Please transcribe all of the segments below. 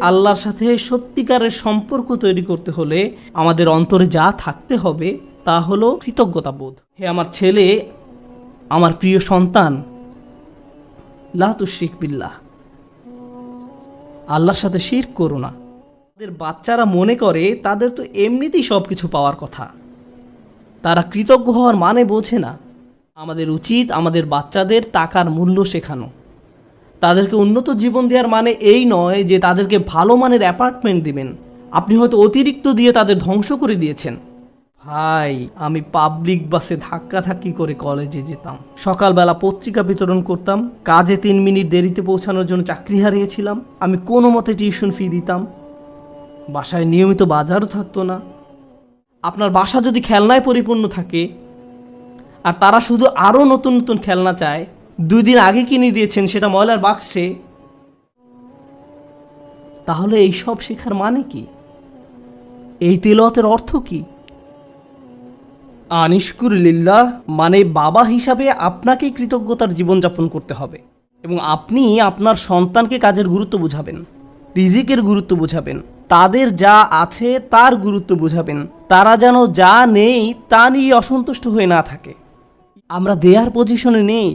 আল্লাহর সাথে সত্যিকারের সম্পর্ক তৈরি করতে হলে আমাদের অন্তরে যা থাকতে হবে তা হলো কৃতজ্ঞতাবোধ। হে আমার ছেলে, আমার প্রিয় সন্তান, লা তুশরিক বিল্লাহ। আল্লাহর সাথে শির করো না। তাদের বাচ্চারা মনে করে তাদের তো এমনিতেই সব কিছু পাওয়ার কথা। তারা কৃতজ্ঞ হওয়ার মানে বোঝে না। আমাদের উচিত আমাদের বাচ্চাদের টাকার মূল্য শেখানো। তাদেরকে উন্নত জীবন দেওয়ার মানে এই নয় যে তাদেরকে ভালো মানের অ্যাপার্টমেন্ট দিবেন। আপনি হয়তো অতিরিক্ত দিয়ে তাদের ধ্বংস করে দিয়েছেন। ভাই, আমি পাবলিক বাসে ধাক্কা ধাক্কি করে কলেজে যেতাম। সকালবেলা পত্রিকা বিতরণ করতাম, কাজে তিন মিনিট দেরিতে পৌঁছানোর জন্য চাকরি হারিয়েছিলাম, আমি কোনো মতে টিউশন ফি দিতাম। বাসায় নিয়মিত বাজারও থাকতো না। আপনার বাসা যদি খেলনায় পরিপূর্ণ থাকে, আর তারা শুধু আরও নতুন নতুন খেলনা চায় দুই দিন আগে কিনে দিয়েছেন, সেটা ময়লার বাক্সে। তাহলে এই সব শেখার মানে কি? এই তেলতের অর্থ কি? আনিশকুর লিল্লাহ মানে বাবা হিসাবে আপনাকেই কৃতজ্ঞতার জীবনযাপন করতে হবে এবং আপনি আপনার সন্তানকে কাজের গুরুত্ব বুঝাবেন, রিজিকের গুরুত্ব বুঝাবেন, তাদের যা আছে তার গুরুত্ব বুঝাবেন, তারা যেন যা নেই তা নিয়ে অসন্তুষ্ট হয়ে না থাকে। আমরা দেয়ার পজিশনে নেই।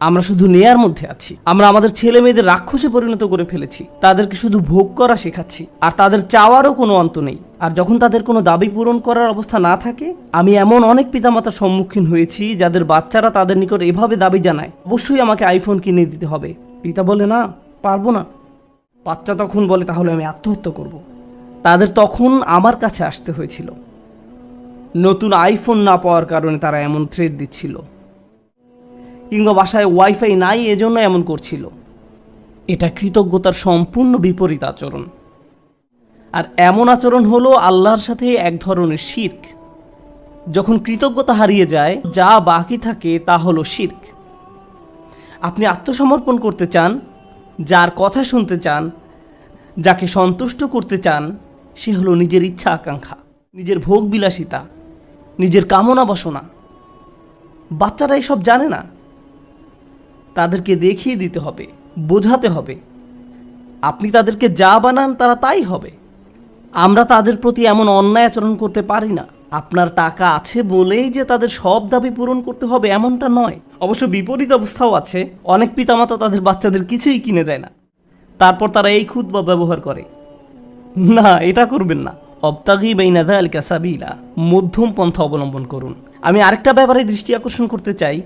আমরা শুধু নেয়ার মধ্যে আছি। আমরা আমাদের ছেলে মেয়েদের রাক্ষসে পরিণত করে ফেলেছি। তাদেরকে শুধু ভোগ করা শেখাচ্ছি। আর তাদের চাওয়ারও কোনো অন্ত নেই। আর যখন তাদের কোনো দাবি পূরণ করার অবস্থা না থাকে, আমি এমন অনেক পিতামাতার সম্মুখীন হয়েছি, যাদের বাচ্চারা তাদের নিকট এভাবে দাবি জানায়, অবশ্যই আমাকে আইফোন কিনে দিতে হবে। পিতা বলে, না, পারব না। বাচ্চা তখন বলে, তাহলে আমি আত্মহত্যা করব। তাদের তখন আমার কাছে আসতে হয়েছিল। নতুন আইফোন না পাওয়ার কারণে তারা এমন থ্রেড দিচ্ছিল। কিংবা বাসায় ওয়াইফাই নাই, এজন্য এমন করছিল। এটা কৃতজ্ঞতার সম্পূর্ণ বিপরীত আচরণ। আর এমন আচরণ হলো আল্লাহর সাথে এক ধরনের শির্ক। যখন কৃতজ্ঞতা হারিয়ে যায়, যা বাকি থাকে তা হলো শির্ক। আপনি আত্মসমর্পণ করতে চান, যার কথা শুনতে চান, যাকে সন্তুষ্ট করতে চান, সে হলো নিজের ইচ্ছা আকাঙ্ক্ষা, নিজের ভোগ বিলাসিতা নিজের কামনা বাসনা। বাচ্চারা এসব জানে না। তাদেরকে দেখিয়ে দিতে হবে, বোঝাতে হবে। আপনি তাদেরকে যা বানান তারা তাই হবে। আমরা তাদের প্রতি এমন অন্যায় আচরণ করতে পারি না। আপনার টাকা আছে বলেই যে তাদের সব দাবি পূরণ করতে হবে এমনটা নয়। অবশ্য বিপরীত অবস্থাও আছে। অনেক পিতামাতা তাদের বাচ্চাদের কিছুই কিনে দেয় না। তারপর তারা এই খুদ বা ব্যবহার করে। না, এটা করবেন না। অবতাগি বেইনাদা আল কাসাবিলা মধ্যম পন্থা অবলম্বন করুন। আমি আরেকটা ব্যাপারে দৃষ্টি আকর্ষণ করতে চাই।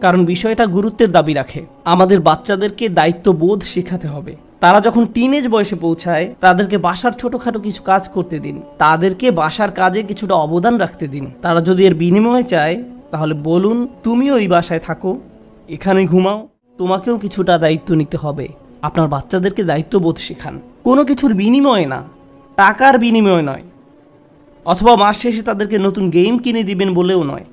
কারণ বিষয়টা গুরুত্বের দাবি রাখে। আমাদের বাচ্চাদেরকে দায়িত্ববোধ শেখাতে হবে। তারা যখন টিনেজ বয়সে পৌঁছায়, তাদেরকে বাসার ছোটোখাটো কিছু কাজ করতে দিন। তাদেরকে বাসার কাজে কিছুটা অবদান রাখতে দিন। তারা যদি এর বিনিময়ে চায়, তাহলে বলুন, তুমিও এই বাসায় থাকো। এখানে ঘুমাও। তোমাকেও কিছুটা দায়িত্ব নিতে হবে। আপনার বাচ্চাদেরকে দায়িত্ববোধ শেখান। কোনো কিছুর বিনিময়ে না। টাকার বিনিময়ে নয়। অথবা মাস শেষে তাদেরকে নতুন গেম কিনে দিবেন বলেও নয়।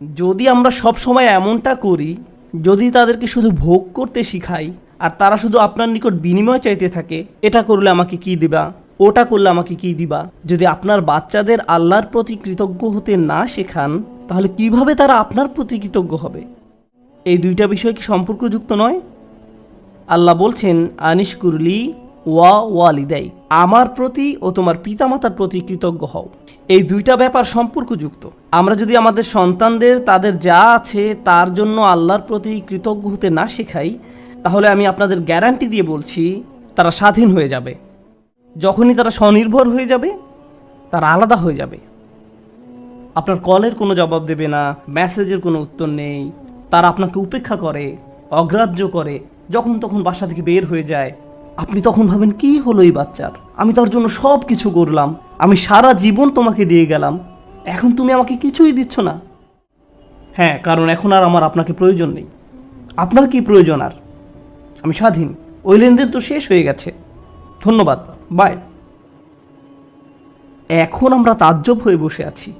যদি আমরা সব সময় এমনটা করি, যদি তাদেরকে শুধু ভোগ করতে শিখাই, আর তারা শুধু আপনার নিকট বিনিময় চাইতে থাকে, এটা করলে আমাকে কি দিবা? ওটা করলে আমাকে কি দিবা? যদি আপনার বাচ্চাদের আল্লাহর প্রতি কৃতজ্ঞ হতে না শেখান, তাহলে কীভাবে তারা আপনার প্রতি কৃতজ্ঞ হবে? এই দুইটা বিষয় কি সম্পর্কযুক্ত নয়? আল্লাহ বলছেন আনিস কুরলি ওয়া ওয়ালিদাই, আমার প্রতি ও তোমার পিতামাতার প্রতি কৃতজ্ঞ হও। এই দুইটা ব্যাপার সম্পর্কযুক্ত। আমরা যদি আমাদের সন্তানদের, তাদের যা আছে, তার জন্য আল্লাহর প্রতি কৃতজ্ঞ হতে না শেখাই, তাহলে আমি আপনাদের গ্যারান্টি দিয়ে বলছি, তারা স্বাধীন হয়ে যাবে। যখনই তারা স্বনির্ভর হয়ে যাবে, তারা আলাদা হয়ে যাবে। আপনার কলের কোনো জবাব দেবে না, মেসেজের কোনো উত্তর নেই, তারা আপনাকে উপেক্ষা করে, অগ্রাহ্য করে, যখন তখন বাসা থেকে বের হয়ে যায়। আপনি তখন ভাবেন, কি হলো এই বাচ্চার? আমি তার জন্য সব কিছু করলাম। আমি সারা জীবন তোমাকে দিয়ে গেলাম। এখন তুমি আমাকে কিছুই দিচ্ছ না। হ্যাঁ কারণ এখন আর আমার আপনাকে প্রয়োজন নেই। আপনার কি প্রয়োজন আর? আমি স্বাধীন। ওই লেনদেন তো শেষ হয়ে গেছে। ধন্যবাদ। বাই। এখন আমরা তাজ্জব হয়ে বসে আছি।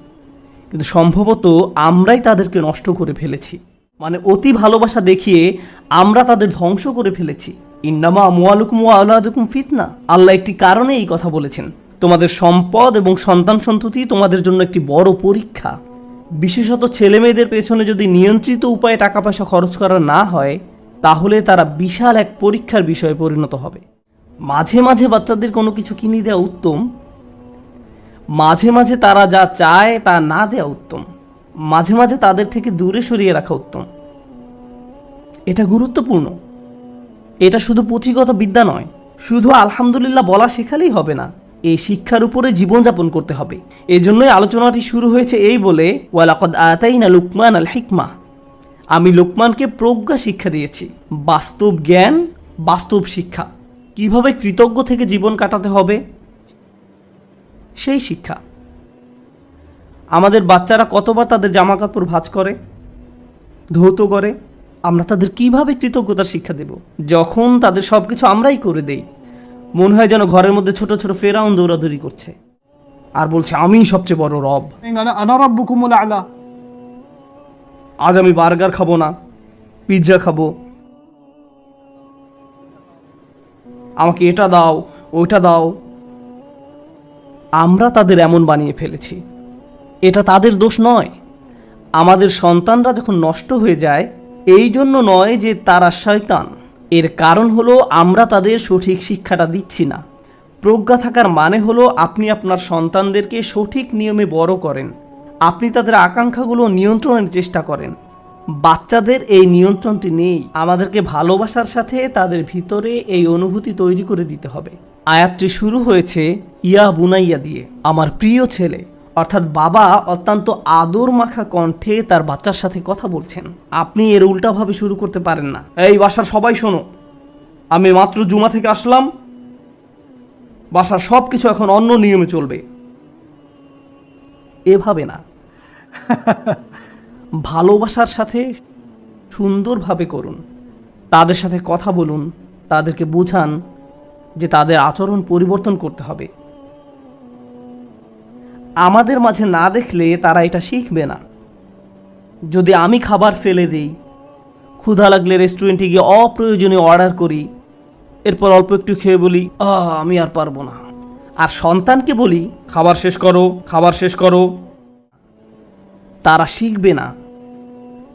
কিন্তু সম্ভবত আমরাই তাদেরকে নষ্ট করে ফেলেছি। মানে অতি ভালোবাসা দেখিয়ে আমরা তাদের ধ্বংস করে ফেলেছি। ইন্নামা মোয়ালুকুম আল্লাহুকুম ফিতনা। আল্লাহ একটি কারণে এই কথা বলেছেন। তোমাদের সম্পদ এবং সন্তান সন্ততি তোমাদের জন্য একটি বড় পরীক্ষা। বিশেষত ছেলে মেয়েদের পেছনে যদি নিয়ন্ত্রিত উপায়ে টাকা পয়সা খরচ করা না হয়, তাহলে তারা বিশাল এক পরীক্ষার বিষয়ে পরিণত হবে। মাঝে মাঝে বাচ্চাদের কোনো কিছু কিনে দেওয়া উত্তম। মাঝে মাঝে তারা যা চায় তা না দেওয়া উত্তম। মাঝে মাঝে তাদের থেকে দূরে সরিয়ে রাখা উত্তম। এটা গুরুত্বপূর্ণ। এটা শুধু পুঁথিগত বিদ্যা নয়, শুধু আলহামদুলিল্লাহ বলা শেখালেই হবে না, এই শিক্ষার উপরে জীবনযাপন করতে হবে। এই জন্যই আলোচনাটি শুরু হয়েছে এই বলে, ওয়ালাকদ আতাইনা লুকমান আল হিকমা। আমি লোকমানকে প্রজ্ঞা শিক্ষা দিয়েছি, বাস্তব জ্ঞান, বাস্তব শিক্ষা। কীভাবে কৃতজ্ঞ থেকে জীবন কাটাতে হবে? সেই শিক্ষা। আমাদের বাচ্চারা কতবার তাদের জামা কাপড় ভাঁজ করে, ধৌত করে আমরা তাদের কীভাবে কৃতজ্ঞতার শিক্ষা দেব? যখন তাদের সব কিছু আমরাই করে দেই মনে হয় যেন ঘরের মধ্যে ছোট ছোট ফেরাউন দৌড়াদৌড়ি করছে। আর বলছে আমি সবচেয়ে বড় রব। আজ আমি বার্গার খাব না পিৎজা খাব। আমাকে এটা দাও ওইটা দাও। আমরা তাদের এমন বানিয়ে ফেলেছি। এটা তাদের দোষ নয়। আমাদের সন্তানরা যখন নষ্ট হয়ে যায় এই জন্য নয় যে তারা শয়তান। এর কারণ হলো আমরা তাদের সঠিক শিক্ষাটা দিচ্ছি না। প্রজ্ঞা থাকার মানে হলো আপনি আপনার সন্তানদেরকে সঠিক নিয়মে বড় করেন। আপনি তাদের আকাঙ্ক্ষাগুলো নিয়ন্ত্রণের চেষ্টা করেন। বাচ্চাদের এই নিয়ন্ত্রণটি নেই। আমাদেরকে ভালোবাসার সাথে তাদের ভিতরে এই অনুভূতি তৈরি করে দিতে হবে। আয়াতটি শুরু হয়েছে, ইয়া বুনাইয়া দিয়ে, আমার প্রিয় ছেলে অর্থাৎ বাবা অত্যন্ত আদর মাখা কণ্ঠে তার বাচ্চার সাথে কথা বলছেন। আপনি এর উল্টাভাবে শুরু করতে পারেন না। এই বাসার সবাই শোনো। আমি মাত্র জুমা থেকে আসলাম। বাসার সব কিছু এখন অন্য নিয়মে চলবে। এভাবে না। ভালোবাসার সাথে সুন্দরভাবে করুন। তাদের সাথে কথা বলুন। তাদেরকে বোঝান যে তাদের আচরণ পরিবর্তন করতে হবে। আমাদের মাঝে না দেখলে তারা এটা শিখবে না। যদি আমি খাবার ফেলে দিই, ক্ষুধা লাগলে রেস্টুরেন্টে গিয়ে অপ্রয়োজনীয় অর্ডার করি, এরপর অল্প একটু খেয়ে বলি আমি আর পারব না। আর সন্তানকে বলি, খাবার শেষ করো, খাবার শেষ করো। তারা শিখবে না।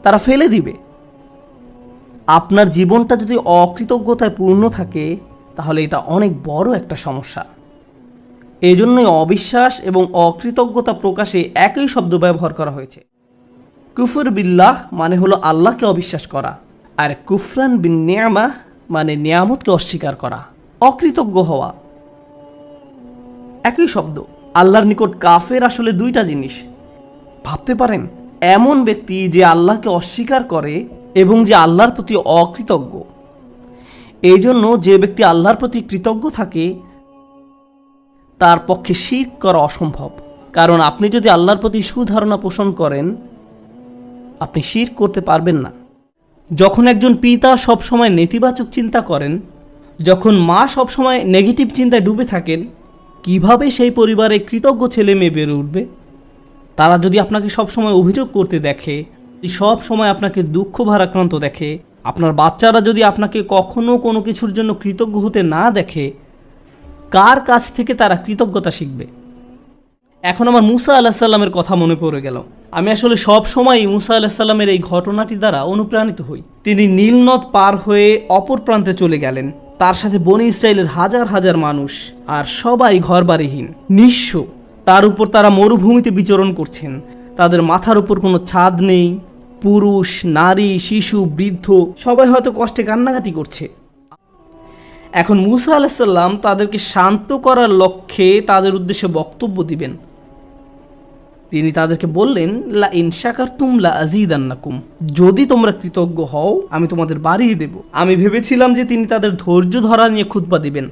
তারা ফেলে দিবে। আপনার জীবনটা যদি অকৃতজ্ঞতায় পূর্ণ থাকে, তাহলে এটা অনেক বড় একটা সমস্যা। এই জন্যই অবিশ্বাস এবং অকৃতজ্ঞতা প্রকাশে একই শব্দ ব্যবহার করা হয়েছে। কুফর বিল্লাহ মানে হলো আল্লাহকে অবিশ্বাস করা, আর কুফরান বিন নিয়ামা মানে নিয়ামতকে অস্বীকার করা, অকৃতজ্ঞ হওয়া। একই শব্দ, আল্লাহর নিকট কাফের আসলে দুইটা জিনিস। ভাবতে পারেন, এমন ব্যক্তি যে আল্লাহকে অস্বীকার করে এবং যে আল্লাহর প্রতি অকৃতজ্ঞ। এই জন্য যে ব্যক্তি আল্লাহর প্রতি কৃতজ্ঞ থাকে তার পক্ষে শির করা অসম্ভব। কারণ আপনি যদি আল্লাহর প্রতি সুধারণা পোষণ করেন, আপনি শির করতে পারবেন না। যখন একজন পিতা সবসময় নেতিবাচক চিন্তা করেন, যখন মা সবসময় নেগেটিভ চিন্তায় ডুবে থাকেন, কীভাবে সেই পরিবারে কৃতজ্ঞ ছেলে মেয়ে বেড়ে উঠবে? তারা যদি আপনাকে সবসময় অভিযোগ করতে দেখে সব সময় আপনাকে দুঃখ ভারাক্রান্ত দেখে, আপনার বাচ্চারা যদি আপনাকে কখনো কোনো কিছুর জন্য কৃতজ্ঞ হতে না দেখে কার কাছ থেকে তারা কৃতজ্ঞতা শিখবে? এখন আমার মুসা আল্লাহ সাল্লামের কথা মনে পড়ে গেল। আমি আসলে সব সময় মুসা আল্লাহ সাল্লামের এই ঘটনাটি দ্বারা অনুপ্রাণিত হই। তিনি নীলনদ পার হয়ে অপর প্রান্তে চলে গেলেন। তার সাথে বনি ইসরায়েলের হাজার হাজার মানুষ আর সবাই ঘরবাড়িহীন। নিঃস্ব। তার উপর তারা মরুভূমিতে বিচরণ করছেন। তাদের মাথার উপর কোনো ছাদ নেই। পুরুষ, নারী, শিশু, বৃদ্ধ সবাই হয়তো কষ্টে কান্নাকাটি করছে। এখন মুসা আলাহিসাল্লাম তাদেরকে শান্ত করার লক্ষ্যে তাদের উদ্দেশ্যে বক্তব্য দিবেন। তিনি তাদেরকে বললেন, লা ইনশাকার তুমলা আজিদান্নাকুম যদি তোমরা কৃতজ্ঞ হও, আমি তোমাদের বাড়িয়ে দেব। আমি ভেবেছিলাম যে তিনি তাদের ধৈর্য ধরা নিয়ে খুতবা দিবেন।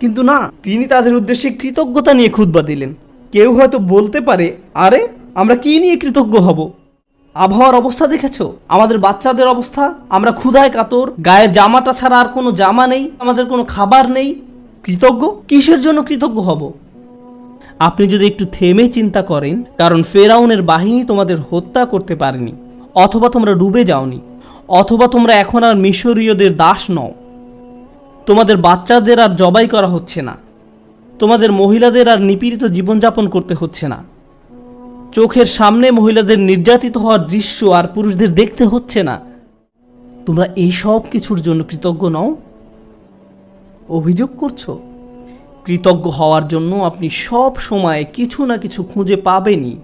কিন্তু না, তিনি তাদের উদ্দেশ্যে কৃতজ্ঞতা নিয়ে খুতবা দিলেন। কেউ হয়তো বলতে পারে, আরে, আমরা কি নিয়ে কৃতজ্ঞ হব? আবহাওয়ার অবস্থা দেখেছ? আমাদের বাচ্চাদের অবস্থা? আমরা ক্ষুধায় কাতর, গায়ের জামাটা ছাড়া আর কোনো জামা নেই, আমাদের কোনো খাবার নেই। কৃতজ্ঞ? কিসের জন্য কৃতজ্ঞ হব? আপনি যদি একটু থেমে চিন্তা করেন, কারণ ফেরাউনের বাহিনী তোমাদের হত্যা করতে পারেনি, অথবা তোমরা ডুবে যাওনি, অথবা তোমরা এখন আর মিশরীয়দের দাস নও। তোমাদের বাচ্চাদের আর জবাই করা হচ্ছে না। তোমাদের মহিলাদের আর নিপীড়িত জীবনযাপন করতে হচ্ছে না। চোখের সামনে মহিলাদের নির্যাতিত হওয়ার দৃশ্য আর পুরুষদের দেখতে হচ্ছে না। তোমরা এই সব কিছুর জন্য কৃতজ্ঞ নও? অভিযোগ করছ? কৃতজ্ঞ হওয়ার জন্য আপনি সব সময় কিছু না কিছু খুঁজে পাবেনই।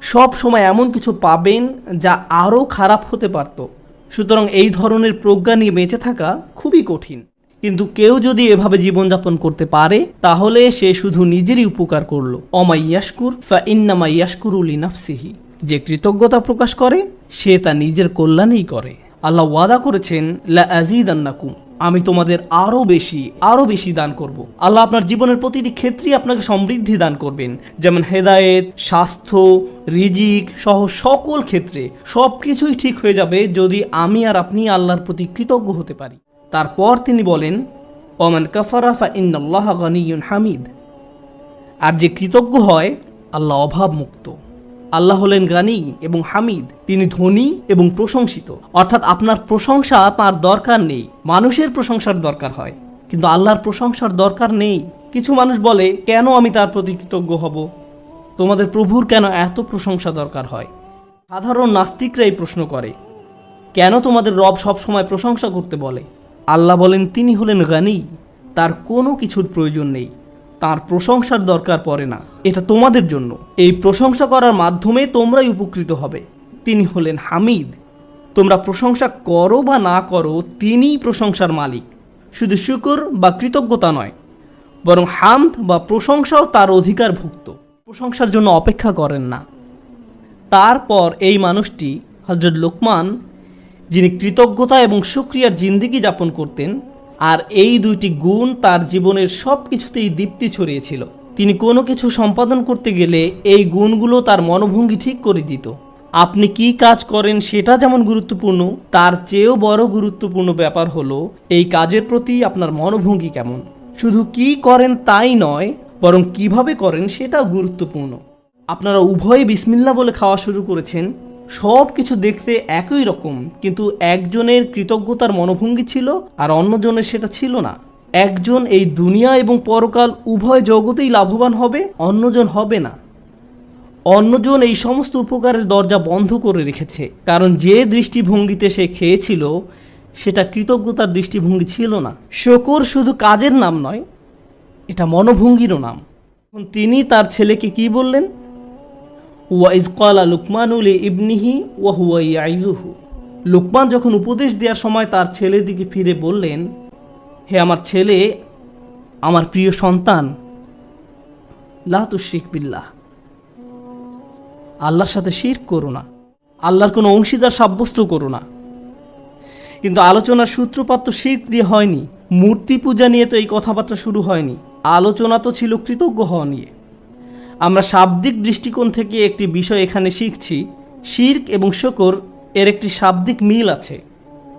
সব সময় এমন কিছু পাবেন যা আরও খারাপ হতে পারত। সুতরাং এই ধরনের প্রজ্ঞা নিয়ে বেঁচে থাকা খুবই কঠিন। কিন্তু কেউ যদি এভাবে জীবনযাপন করতে পারে, তাহলে সে শুধু নিজেরই উপকার করল। অমাইয়াসকুর ফা ইন্নামা ইয়াসকুরুলি নাফসিহি যে কৃতজ্ঞতা প্রকাশ করে, সে তা নিজের কল্যাণেই করে। আল্লাহ ওয়াদা করেছেন, লা আজিদান্নাকুম আমি তোমাদের আরও বেশি আরও বেশি দান করব। আল্লাহ আপনার জীবনের প্রতিটি ক্ষেত্রেই আপনাকে সমৃদ্ধি দান করবেন। যেমন হেদায়েত, স্বাস্থ্য, রিজিক সহ সকল ক্ষেত্রে সব কিছুই ঠিক হয়ে যাবে যদি আমি আর আপনি আল্লাহর প্রতি কৃতজ্ঞ হতে পারি। তারপর তিনি বলেন, ওমান কাফারা ফা ইন্নাল্লাহ গনিয়ুন হামিদ। আর যে কৃতজ্ঞ হয়, আল্লাহ অভাব মুক্ত আল্লাহ হলেন গানি এবং হামিদ, তিনি ধনী এবং প্রশংসিত। অর্থাৎ আপনার প্রশংসা তার দরকার নেই। মানুষের প্রশংসার দরকার হয়। কিন্তু আল্লাহর প্রশংসার দরকার নেই। কিছু মানুষ বলে, কেন আমি তার প্রতি কৃতজ্ঞ হব? তোমাদের প্রভুর কেন এত প্রশংসা দরকার হয়? সাধারণ নাস্তিকরা এই প্রশ্ন করে, কেন তোমাদের রব সবসময় প্রশংসা করতে বলে? আল্লাহ বলেন, তিনি হলেন গানি, তার কোনো কিছুর প্রয়োজন নেই, তার প্রশংসার দরকার পড়ে না। এটা তোমাদের জন্য। এই প্রশংসা করার মাধ্যমে তোমরাই উপকৃত হবে। তিনি হলেন হামিদ। তোমরা প্রশংসা করো বা না করো, তিনিই প্রশংসার মালিক। শুধু শুকর বা কৃতজ্ঞতা নয়, বরং হামদ বা প্রশংসাও তার অধিকারভুক্ত প্রশংসার জন্য অপেক্ষা করেন না। তারপর এই মানুষটি হজরত লোকমান যিনি কৃতজ্ঞতা এবং সুক্রিয়ার জিন্দিগি যাপন করতেন, আর এই দুইটি গুণ তার জীবনের সব কিছুতেই দীপ্তি ছড়িয়েছিল। তিনি কোনো কিছু সম্পাদন করতে গেলে এই গুণগুলো তার মনোভঙ্গি ঠিক করে দিত। আপনি কি কাজ করেন সেটা যেমন গুরুত্বপূর্ণ, তার চেয়েও বড় গুরুত্বপূর্ণ ব্যাপার হলো, এই কাজের প্রতি আপনার মনোভঙ্গি কেমন। শুধু কি করেন তাই নয়, বরং কীভাবে করেন সেটাও গুরুত্বপূর্ণ। আপনারা উভয়ে বিসমিল্লা বলে খাওয়া শুরু করেছেন। সব কিছু দেখতে একই রকম, কিন্তু একজনের কৃতজ্ঞতার মনোভঙ্গি ছিল আর অন্যজনের সেটা ছিল না। একজন এই দুনিয়া এবং পরকাল উভয় জগতেই লাভবান হবে, অন্যজন হবে না। অন্যজন এই সমস্ত উপকারের দরজা বন্ধ করে রেখেছে, কারণ যে দৃষ্টিভঙ্গিতে সে খেয়েছিল, সেটা কৃতজ্ঞতার দৃষ্টিভঙ্গি ছিল না। শকর শুধু কাজের নাম নয়, এটা মনোভঙ্গিরও নাম। তিনি তার ছেলেকে কি বললেন? কলা লুকমানুল ইবনিহি ওয়াহুয়া ইয়াইজুহু লুকমান যখন উপদেশ দেওয়ার সময় তার ছেলের দিকে ফিরে বললেন, হে আমার ছেলে, আমার প্রিয় সন্তান, লা তুশরিক বিল্লাহ, আল্লাহর সাথে শির করো না, আল্লাহর কোনো অংশীদার সাব্যস্ত করো না। কিন্তু আলোচনার সূত্রপাত তো শির দিয়ে হয়নি, মূর্তি পূজা নিয়ে তো এই কথাবার্তা শুরু হয়নি, আলোচনা তো ছিল কৃতজ্ঞ হওয়া নিয়ে। আমরা শাব্দিক দৃষ্টিকোণ থেকে একটি বিষয় এখানে শিখছি। শির্ক এবং শকর এর একটি শাব্দিক মিল আছে।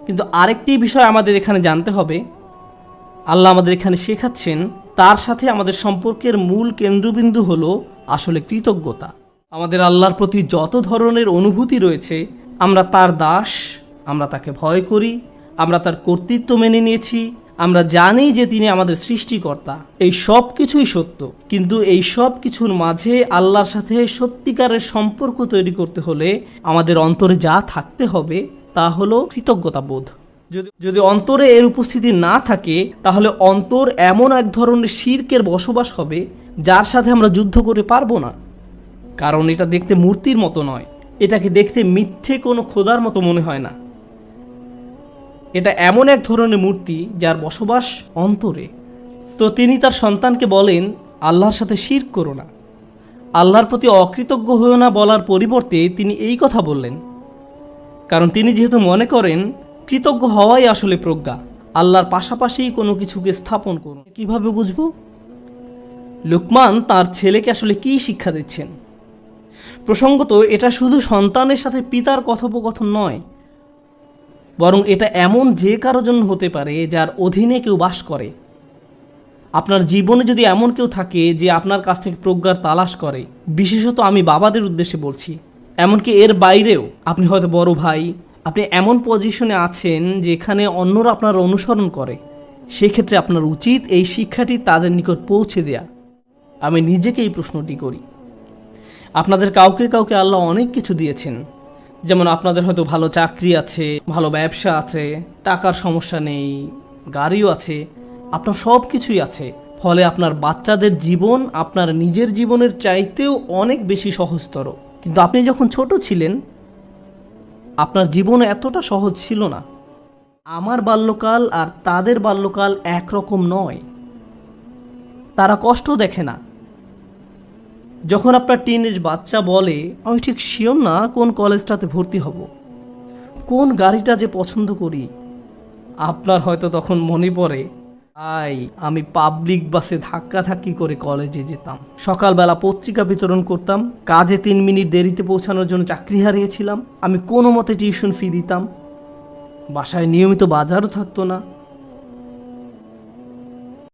কিন্তু আরেকটি বিষয় আমাদের এখানে জানতে হবে। আল্লাহ আমাদের এখানে শেখাচ্ছেন, তার সাথে আমাদের সম্পর্কের মূল কেন্দ্রবিন্দু হল আসলে কৃতজ্ঞতা। আমাদের আল্লাহর প্রতি যত ধরনের অনুভূতি রয়েছে, আমরা তার দাস, আমরা তাকে ভয় করি, আমরা তার কর্তৃত্ব মেনে নিয়েছি আমরা জানি যে তিনি আমাদের সৃষ্টিকর্তা। এই সব কিছুই সত্য। কিন্তু এই সব কিছুর মাঝে আল্লাহর সাথে সত্যিকারের সম্পর্ক তৈরি করতে হলে আমাদের অন্তরে যা থাকতে হবে, তা হলো কৃতজ্ঞতা বোধ যদি যদি অন্তরে এর উপস্থিতি না থাকে, তাহলে অন্তর এমন এক ধরনের শির্কের বসবাস হবে, যার সাথে আমরা যুদ্ধ করে পারব না। কারণ এটা দেখতে মূর্তির মতো নয়। এটাকে দেখতে মিথ্যে কোনো খোদার মতো মনে হয় না। এটা এমন এক ধরনের মূর্তি যার বসবাস অন্তরে। তো তিনি তার সন্তানকে বলেন, আল্লাহর সাথে শির করো না। আল্লাহর প্রতি অকৃতজ্ঞ হয়েও না বলার পরিবর্তে তিনি এই কথা বললেন। কারণ তিনি যেহেতু মনে করেন, কৃতজ্ঞ হওয়াই আসলে প্রজ্ঞা। আল্লাহর পাশাপাশি কোনো কিছুকে স্থাপন করুন। কীভাবে বুঝব? লুকমান তার ছেলেকে আসলে কী শিক্ষা দিচ্ছেন? প্রসঙ্গত, এটা শুধু সন্তানের সাথে পিতার কথোপকথন নয় বরং এটা এমন যে কারও জন্য হতে পারে যার অধীনে কেউ বাস করে। আপনার জীবনে যদি এমন কেউ থাকে যে আপনার কাছ থেকে প্রজ্ঞার তালাশ করে, বিশেষত আমি বাবাদের উদ্দেশ্যে বলছি। এমনকি এর বাইরেও আপনি হয়তো বড় ভাই, আপনি এমন পজিশনে আছেন যেখানে অন্যরা আপনার অনুসরণ করে। সেক্ষেত্রে আপনার উচিত এই শিক্ষাটি তাদের নিকট পৌঁছে দেয়া। আমি নিজেকে এই প্রশ্নটি করি। আপনাদের কাউকে কাউকে আল্লাহ অনেক কিছু দিয়েছেন। যেমন আপনাদের হয়তো ভালো চাকরি আছে, ভালো ব্যবসা আছে, টাকার সমস্যা নেই, গাড়িও আছে, আপনার সব কিছুই আছে। ফলে আপনার বাচ্চাদের জীবন আপনার নিজের জীবনের চাইতেও অনেক বেশি সহজতর। কিন্তু আপনি যখন ছোট ছিলেন, আপনার জীবন এতটা সহজ ছিল না। আমার বাল্যকাল আর তাদের বাল্যকাল একরকম নয়। তারা কষ্ট দেখে না। যখন আপনার টিনেজ বাচ্চা বলে, আমি ঠিক শিওর না কোন কলেজটাতে ভর্তি হব, কোন গাড়িটা যে পছন্দ করি। আপনার হয়তো তখন মনে পড়ে, আই, আমি পাবলিক বাসে ধাক্কাধাক্কি করে কলেজে যেতাম। সকালবেলা পত্রিকা বিতরণ করতাম, কাজে তিন মিনিট দেরিতে পৌঁছানোর জন্য চাকরি হারিয়েছিলাম। আমি কোনো মতে টিউশন ফি দিতাম। বাসায় নিয়মিত বাজারও থাকতো না।